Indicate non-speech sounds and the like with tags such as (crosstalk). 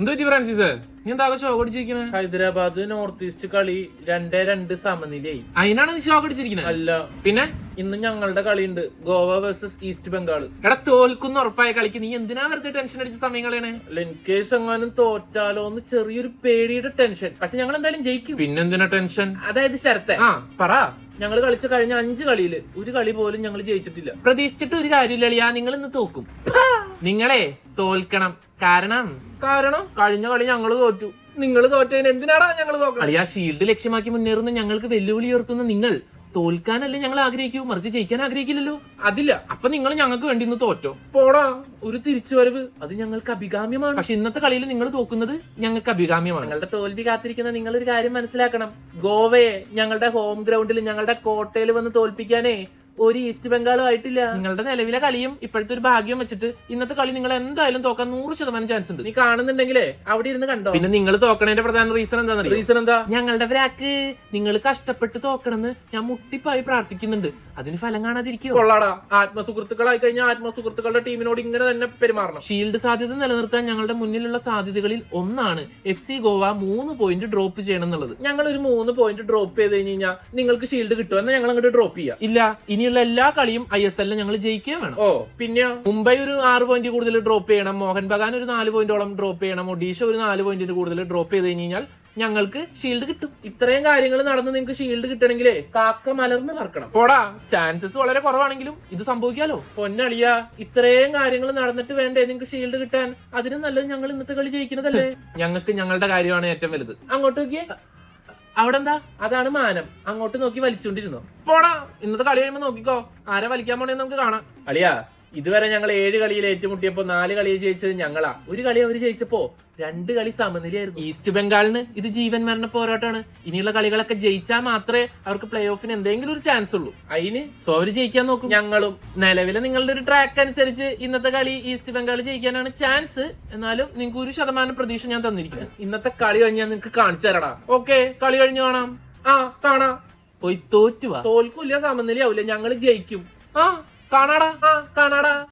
Francis നീ എന്താ shock അടിച്ചിരിക്കണേ? ഹൈദരാബാദ് നോർത്ത് ഈസ്റ്റ് കളി രണ്ടേ രണ്ട് സമനിലയായി. അതിനാണ് നീ ഷോക്ക് അടിച്ചിരിക്കുന്നത് അല്ല. പിന്നെ? ഇന്ന് ഞങ്ങളുടെ കളി ഉണ്ട് ഗോവ വേഴ്സസ് ഈസ്റ്റ് ബംഗാൾ എടാ തോൽക്കുന്ന ഉറപ്പായ കളിക്ക് നീ എന്തിനാ വെറുതെ ടെൻഷൻ അടിച്ച സമയം കളയണേ? ഇൻ കേസ് എങ്ങാനും തോറ്റാലോ എന്ന് ചെറിയൊരു പേടിയുടെ ടെൻഷൻ പക്ഷെ ഞങ്ങൾ എന്തായാലും ജയിക്കും. പിന്നെന്തിനാ ടെൻഷൻ അതായത് ശരത്തെ. ആ പറ. ഞങ്ങൾ കളിച്ച കഴിഞ്ഞ അഞ്ച് കളിയിൽ ഒരു കളി പോലും ഞങ്ങൾ ജയിച്ചിട്ടില്ല. പ്രതീക്ഷിച്ചിട്ട് ഒരു കാര്യമില്ല നിങ്ങൾ ഇന്ന് തോക്കും. നിങ്ങളെ തോൽക്കണം. കാരണം കാരണം കഴിഞ്ഞ കളി ഞങ്ങൾ തോറ്റു. നിങ്ങൾ തോറ്റതിന് എന്തിനാടാ ഞങ്ങൾ തോക്കണം? അളിയാ ഷീൽഡ് ലക്ഷ്യമാക്കി മുന്നേറുന്ന ഞങ്ങൾക്ക് വെല്ലുവിളി ഉയർത്തുന്ന നിങ്ങൾ തോൽക്കാനല്ലേ ഞങ്ങൾ ആഗ്രഹിക്കൂ? മറിച്ച് ജയിക്കാൻ ആഗ്രഹിക്കില്ലല്ലോ? അതില്ല. അപ്പൊ നിങ്ങൾ ഞങ്ങൾക്ക് വേണ്ടി ഇന്ന് തോറ്റോ? പോടാ. ഒരു തിരിച്ചുവരവ്. അത് ഞങ്ങൾക്ക് അഭികാമ്യമാണ്. പക്ഷെ ഇന്നത്തെ കളിയിൽ നിങ്ങൾ തോക്കുന്നത് ഞങ്ങൾക്ക് അഭികാമ്യമാണ്. ഞങ്ങളുടെ തോൽവി കാത്തിരിക്കുന്ന നിങ്ങൾ ഒരു കാര്യം മനസ്സിലാക്കണം. ഗോവയെ ഞങ്ങളുടെ ഹോം ഗ്രൗണ്ടിൽ ഞങ്ങളുടെ കോട്ടയിൽ വന്ന് തോൽപ്പിക്കാനേ ഒരു ഈസ്റ്റ് ബംഗാളും ആയിട്ടില്ല. നിങ്ങളുടെ നിലവിലെ കളിയും ഇപ്പോഴത്തെ ഒരു ഭാഗ്യം വെച്ചിട്ട് ഇന്നത്തെ കളി നിങ്ങൾ എന്തായാലും തോക്കാൻ നൂറ് ശതമാനം ചാൻസ് ഉണ്ട്. നീ കാണുന്നുണ്ടെങ്കിലേ അവിടെ ഇരുന്ന് കണ്ടോ? പിന്നെ നിങ്ങൾ തോക്കണതിന്റെ പ്രധാന റീസൺ എന്താണെന്ന് റീസൺ എന്താ? ഞങ്ങളുടെ വരാക്ക്. നിങ്ങൾ കഷ്ടപ്പെട്ട് തോക്കണമെന്ന് ഞാൻ മുട്ടിപ്പായി പ്രാർത്ഥിക്കുന്നുണ്ട്. അതിന് ഫലം കാണാതിരിക്കോ? കൊള്ളാടാ. ആത്മസുഹൃത്തുക്കളായി കഴിഞ്ഞാൽ ആത്മസുഹൃത്തുക്കളുടെ ടീമിനോട് ഇങ്ങനെ തന്നെ പെരുമാറണം. ഷീൽഡ് സാധ്യത നിലനിർത്താൻ ഞങ്ങളുടെ മുന്നിലുള്ള സാധ്യതകളിൽ ഒന്നാണ് എഫ് സി ഗോവ മൂന്ന് പോയിന്റ് ഡ്രോപ്പ് ചെയ്യണം എന്നുള്ളത്. ഞങ്ങൾ ഒരു മൂന്ന് പോയിന്റ് ഡ്രോപ്പ് ചെയ്ത് കഴിഞ്ഞ് കഴിഞ്ഞാൽ നിങ്ങൾക്ക് ഷീൽഡ് കിട്ടും എന്നാൽ ഞങ്ങൾ അങ്ങോട്ട് ഡ്രോപ്പ് ചെയ്യാം. ഇല്ല ഇനിയുള്ള എല്ലാ കളിയും ഐ എസ് എല്ലിൽ ഞങ്ങൾ ജയിക്കുകയും വേണം. ഓ. പിന്നെ മുംബൈ ഒരു ആറ് പോയിന്റ് കൂടുതൽ ഡ്രോപ്പ് ചെയ്യണം മോഹൻ ബഗാൻ ഒരു നാല് പോയിന്റോളം ഡ്രോപ്പ് ചെയ്യണം ഒഡീഷ ഒരു നാല് പോയിന്റിന് കൂടുതൽ ഡ്രോപ്പ് ചെയ്ത് കഴിഞ്ഞാൽ ഞങ്ങൾക്ക് ഷീൽഡ് കിട്ടും. ഇത്രയും കാര്യങ്ങൾ നടന്ന് നിങ്ങൾക്ക് ഷീൽഡ് കിട്ടണമെങ്കിലേ കാക്ക മലർന്ന് പറക്കണം. പോടാ. ചാൻസസ് വളരെ കുറവാണെങ്കിലും ഇത് സംഭവിക്കാലോ? പൊന്നളിയ ഇത്രയും കാര്യങ്ങൾ നടന്നിട്ട് വേണ്ടേ നിങ്ങൾക്ക് ഷീൽഡ് കിട്ടാൻ? അതിനും നല്ലത് ഞങ്ങൾ ഇന്നത്തെ കളി ജയിക്കുന്നതല്ലേ? (laughs) ഞങ്ങൾക്ക് ഞങ്ങളുടെ കാര്യമാണ് ഏറ്റവും വലുത്. അങ്ങോട്ട് നോക്കിയേ. അവിടെ എന്താ അതാണ് മാനം. അങ്ങോട്ട് നോക്കി വലിച്ചുകൊണ്ടിരുന്നു പോടാ ഇന്നത്തെ കളി കഴിയുമ്പോ നോക്കിക്കോ. ആരെ വലിക്കാൻ പോണേന്ന് നമുക്ക് കാണാം. അളിയാ ഇതുവരെ ഞങ്ങൾ ഏഴ് കളിയിൽ ഏറ്റുമുട്ടിയപ്പോ നാല് കളി ജയിച്ചത് ഞങ്ങളാ. ഒരു കളി അവർ ജയിച്ചപ്പോ രണ്ട് കളി സമനിലയായിരുന്നു. ഈസ്റ്റ് ബംഗാളിന് ഇത് ജീവൻ മരണ പോരാട്ടമാണ് ഇനിയുള്ള കളികളൊക്കെ ജയിച്ചാൽ മാത്രമേ അവർക്ക് പ്ലേ ഓഫിന് എന്തെങ്കിലും ഒരു ചാൻസ് ഉള്ളൂ. അതിന് സോ അവർ ജയിക്കാൻ നോക്കും. ഞങ്ങളും നിലവിലെ നിങ്ങളുടെ ഒരു ട്രാക്ക് അനുസരിച്ച് ഇന്നത്തെ കളി ഈസ്റ്റ് ബംഗാൾ ജയിക്കാനാണ് ചാൻസ് എന്നാലും നിങ്ങൾക്ക് ഒരു ശതമാനം പ്രതീക്ഷ ഞാൻ തന്നിരിക്കുന്നു ഇന്നത്തെ കളി കഴിഞ്ഞാൽ നിങ്ങൾക്ക് കാണിച്ചു തരടാ. ഓക്കെ കളി കഴിഞ്ഞു കാണാം. ആ കാണാ. പോയി തോറ്റുവാ. തോൽക്കൂല സമനിലയാവൂല. ഞങ്ങൾ ജയിക്കും. ആ കാണാടാ ആ കാണാടാ